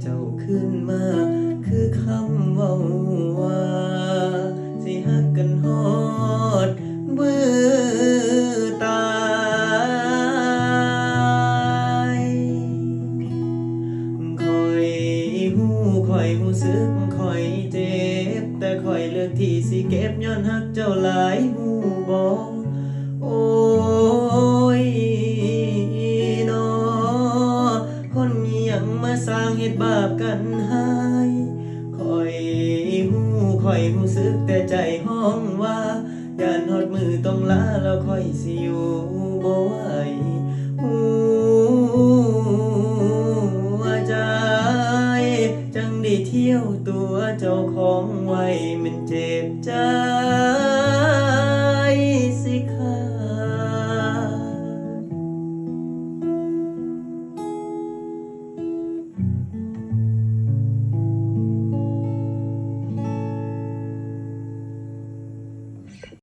เจ้าขึ้นมา คือคำเว่าว่า สิฮักกันฮอดเบื่อตายคอยหูคอยหูสึกคอยเจ็บ แต่คอยเลือกที่สิเก็บย้อนหักเจ้าหลายหูบอก เหตุบาปกันให้คอยหูคอยหูสึกแต่ใจห้องว่าย่านหอดมือต้องลาแล้วคอยสิอยู่บ่ไหวหูใจจังได้เที่ยวตัวเจ้าของไว้มันเจ็บใจ